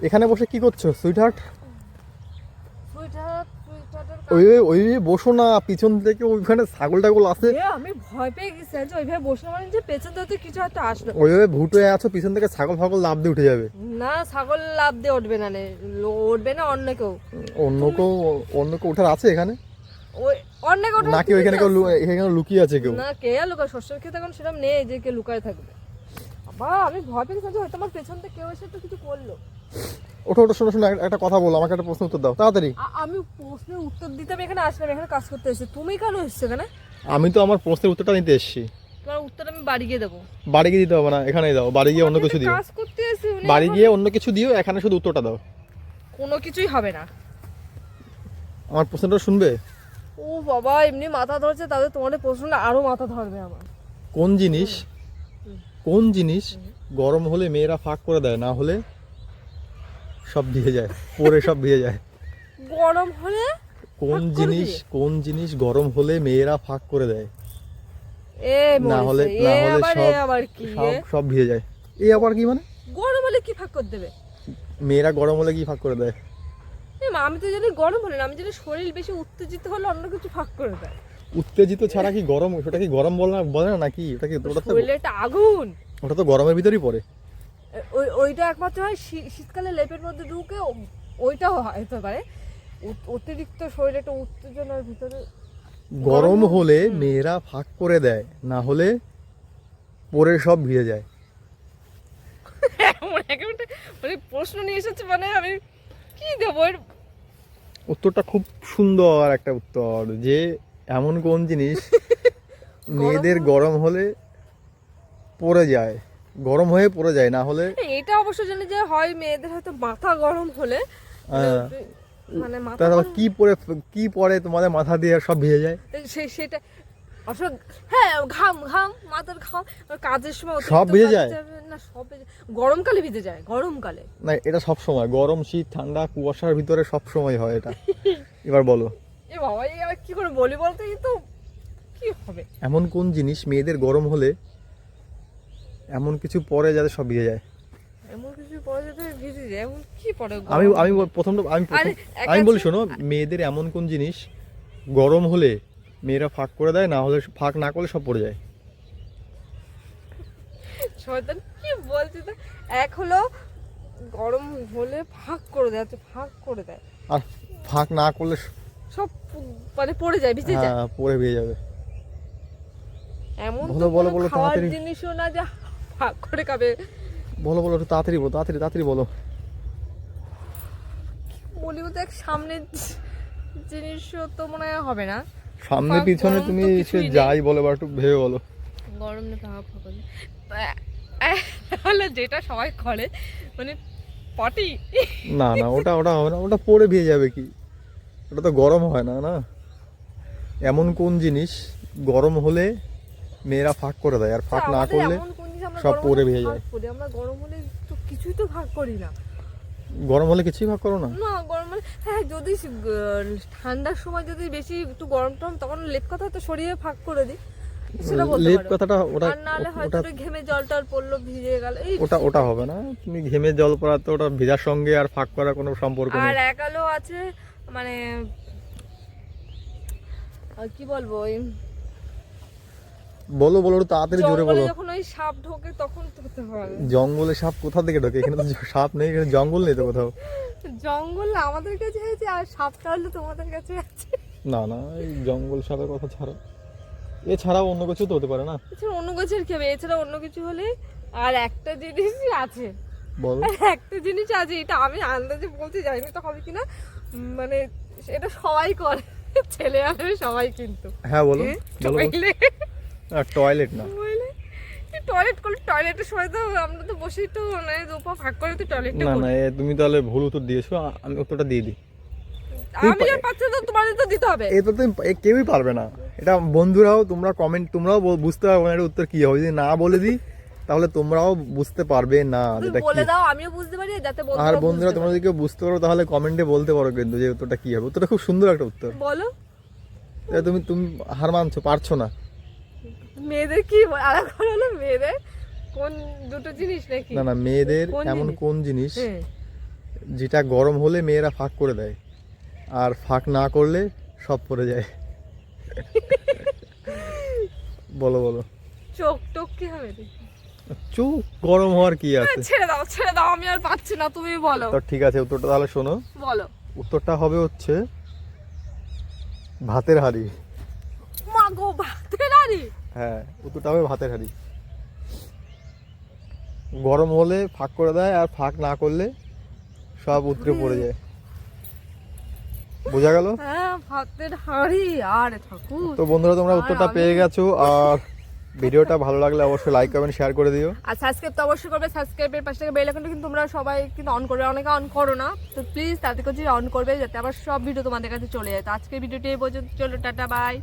এখানে বসে কি করছ সুইটহার্ট ওই ওই বসো না পিছন থেকে ওইখানে ছাগল টাগল আছে আমি ভয় পেয়ে গেছি যে ওইভাবে বসে মানে যে পেছন থেকে কিছু একটা আসলো ওইভাবে ভুট হয়ে আছো পিছন থেকে ছাগল ফাগল লাভ দিয়ে উঠে যাবে। না ছাগল লাভ দিয়ে উঠবে না নে, লো- উঠবে না অন্য কেউ। অন্য কেউ অন্য কেউ ওঠার আছে এখানে? ওই অন্য কেউ নাকি ওইখানে কেউ এখানে লুকিয়ে আছে কেউ? না কে লুকায়? শস্যের ক্ষেত্রে এখন সেরকম নেই যে কে লুকায় থাকবে। বাবা আমি ভয় পেয়ে গেছি হয়তো আমার পেছন থেকে কেউ এসে তো কিছু করল। ওঠো ওঠো শোনো শোনো একটা- কথা বলো আমাকে একটা প্রশ্ন উত্তর দাও তাড়াতাড়ি। আমি প্রশ্নের উত্তর দিতে আমি এখানে আসলাম এখানে কাজ করতে এসেছি। তুমি কেন এসছো এখানে? আমি তো আমার প্রশ্নের উত্তরটা নিতে এসেছি। তোমার উত্তর আমি বাড়ি গিয়ে দেবো। বাড়ি গিয়ে দিতে হবে না এখানেই দাও বাড়ি গিয়ে অন্য কিছু দিও। কাজ করতে এসেছি বাড়ি গিয়ে অন্য কিছু দিও এখানে শুধু উত্তরটা দাও। কোনো কিছুই হবে না। আমার প্রশ্নটা শুনবে? ও বাবা এমনি মাথা ধরছে তাদের তোমাদের প্রশ্নটা আরও মাথা ধরবে আমার। কোন জিনিস কোন জিনিস গরম হলে মেয়েরা ফাঁক করে দেয় না হলে সব ভিজে যায় পরে সব ভিজে যায়। গরম হলে কোন জিনিস কোন জিনিস গরম হলে মেয়েরা ফাঁক করে দেয়? এ না হলে না হলে সব আবার সব সব ভিজে যায়। এই আবার কি মানে? গরম হলে কি ফাঁক করে দেবে? মেয়েরা গরম হলে কি ফাঁক করে দেয়? আমি তো জানি গরম হলে আমি জানি শরীর বেশি উত্তেজিত হলে অন্য কিছু ফাঁক করে দেয়। উত্তেজিত ছাড়া কি গরম ওটা কি গরম বলে না বলে না নাকি? ওটা কি ওটা তো আগুন। ওটা তো গরমের ভিতরেই পড়ে। ওই ওইটা একমাত্র হয় শীতকালে লেপের মধ্যে ঢুকে ওইটাও হতে পারে। অতিরিক্ত শরীরে একটা উত্তেজনার ভিতরে গরম হলে মেয়েরা ফাঁক করে দেয় না হলে পরে সব ভিজে যায়। মানে প্রশ্ন নিয়ে এসেছে মানে আমি কি দেবো? এর উত্তরটা খুব সুন্দর একটা উত্তর যে এমন কোন জিনিস মেয়েদের গরম হলে পড়ে যায়। গরম হয়ে পড়ে যায় না হলে এটা অবশ্য জানি যে হয় মেয়েদের হয়তো মাথা গরম হলে। হ্যাঁ। মানে মাথা কি পরে কি পরে তোমাদের মাথা দিয়ে সব ভিজে যায়? সেটা অবশ্য হ্যাঁ ঘাম ঘাম মাথার ঘাম কাজের সময় সব ভিজে যায়? না সব গরমকালে ভিজে যায় গরমকালে। না এটা সব সময়। গরম শীত ঠান্ডা কুয়াশার ভিতরে সব সময় হয় এটা। এবার বলো। এ বাবা এই কি করে বলি বলতে? এই তো কি হবে? এমন কোন জিনিস মেয়েদের গরম হলে এমন কিছু পরে যাতে সব ভিজে যায়। এমন কিছু পরে যেতে ভিজে যায় এমন কি পরে? আমি আমি প্রথমটা আমি প্রথম- আমি বলি শোনো মেয়েদের এমন কোন জিনিস গরম হলে মেয়েরা ফাঁক করে দেয় না হলে ফাঁক না করলে সব পড়ে যায়। শয়তান কি বলছি তো? এক হলো গরম হলে ফাঁক করে দেয় ফাঁক করে দেয়। আর ফাঁক না করলে সব মানে পড়ে যায় ভিজে যায়। হ্যাঁ পরে ভিজে যাবে। এমন বলো, বলো, বলো, জিনিসও না যে ফাঁক করে খাবে। বলো বলো একটু তাড়াতাড়ি বলো তাড়াতাড়ি তাড়াতাড়ি বলো। বলি বলতে এক সামনের জিনিসও তো মনে হয় হবে না। সামনে পিছনে তুমি সে যাই বলো বা একটু ভেবে বলো। গরম না ফাঁকা ফাঁকা তাহলে যেটা সবাই করে মানে পটি। না না ওটা ওটা হবে না ওটা পরে ভিজে যাবে কি? ওটা তো গরম হয় না না? এমন কোন জিনিস গরম হলে মেয়েরা ফাঁক করে দেয় আর ফাঁক না করলে আমরা সব পরে ভেজে যায়। করি, আমরা গরম হলে তো কিছুই তো ভাগ করি না। গরম হলে কিছুই ভাগ করো না? না গরম হলে হ্যাঁ যদি ঠান্ডার সময় যদি বেশি একটু গরম টরম তখন লেপ কথা তো সরিয়ে ভাগ করে দিই। লেপ কথাটা ওটা আর হয়তো ঘেমে জল টল পড়ল ভিজে গেল ওটা ওটা হবে না। তুমি ঘেমে জল পড়া তো ওটা ভেজার সঙ্গে আর ফাঁক করার কোনো সম্পর্ক আর নেই। এক আলো আছে মানে আর কি বলব ওই বলো বলো তাড়াতাড়ি জোরে বলো। যখন ওই সাপ ঢোকে তখন তো হতে হয়। জঙ্গলে সাপ কোথা থেকে ঢোকে? এখানে তো সাপ নেই এখানে জঙ্গল নেই তো কোথাও। জঙ্গল আমাদের কাছে আছে আর সাপটা হলো তোমাদের কাছে আছে। না না এই জঙ্গল সাপের কথা ছাড়া। এছাড়াও অন্য কিছু তো হতে পারে না? এছাড়া অন্য কিছুর খেবে এছাড়া অন্য কিছু হলে আর একটা জিনিসই আছে। বলো। একটা জিনিস আছে এটা আমি আন্দাজে বলতে জানি না তো হবে কিনা। মানে এটা সবাই করে ছেলে আর সবাই কিন্তু। হ্যাঁ বলো। বলো টয়লেট টয়লেট না। টয়লেট করলে টয়লেটের সময় তো আমরা তো বসেই তো মানে দুপা ভাগ করে তো টয়লেটটা না না তুমি তাহলে ভুল উত্তর দিয়েছ আমি উত্তরটা দিয়ে দিই। আমি আর পাচ্ছি তো তোমাদের তো দিতে হবে। এটা তো কেউই পারবে না। এটা বন্ধুরাও তোমরা কমেন্ট তোমরাও বুঝতে পারবে না এটা উত্তর কি হবে। যদি না বলে দিই তাহলে তোমরাও বুঝতে পারবে না তুমি যেটা বলে দাও আমিও বুঝতে পারি যাতে আর বন্ধুরা তোমরা যদি কেউ বুঝতে পারো তাহলে কমেন্টে বলতে পারো কিন্তু যে উত্তরটা কি হবে। উত্তরটা খুব সুন্দর একটা উত্তর। বলো। তুমি তুমি হার মানছো পারছ না। মেয়েদের কি আর এখন হলো? মেয়েদের কোন দুটো জিনিস নাকি? না না মেয়েদের এমন কোন জিনিস হ্যাঁ। যেটা গরম হলে মেয়েরা ফাঁক করে দেয় আর ফাঁক না করলে সব পড়ে যায়। বলো বলো। চোখ টোক কি হবে। চুপ গরম হওয়ার কি আছে? ছেড়ে দাও ছেড়ে দাও আমি আর পাচ্ছি না তুমি বলো। তো ঠিক আছে উত্তরটা তাহলে শোনো। বলো। উত্তরটা হবে হচ্ছে ভাতের হাঁড়ি। মা গো হ্যাঁ উত্তরটা হবে ভাতের হাঁড়ি। গরম হলে ফাঁক করে দেয় আর ফাঁক না করলে সব উতরে পড়ে যায়। বোঝা গেল? হ্যাঁ ভাতের হাঁড়ি আর ঠাকুর। তো বন্ধুরা তোমরা উত্তরটা পেয়ে গেছো আর ভিডিওটা ভালো লাগলে অবশ্যই লাইক কমেন্ট শেয়ার করে দিও। আর সাবস্ক্রাইব তো অবশ্যই করবে সাবস্ক্রাইবের পাশে থেকে বেল আইকনটা কিন্তু তোমরা সবাই কিন্তু অন করবে অনেকে অন করো না। তো প্লিজ তাতে করে অন করবে যাতে আবার সব ভিডিও তোমাদের কাছে চলে যায়। তো আজকের ভিডিওটি এই পর্যন্ত চলো টাটা বাই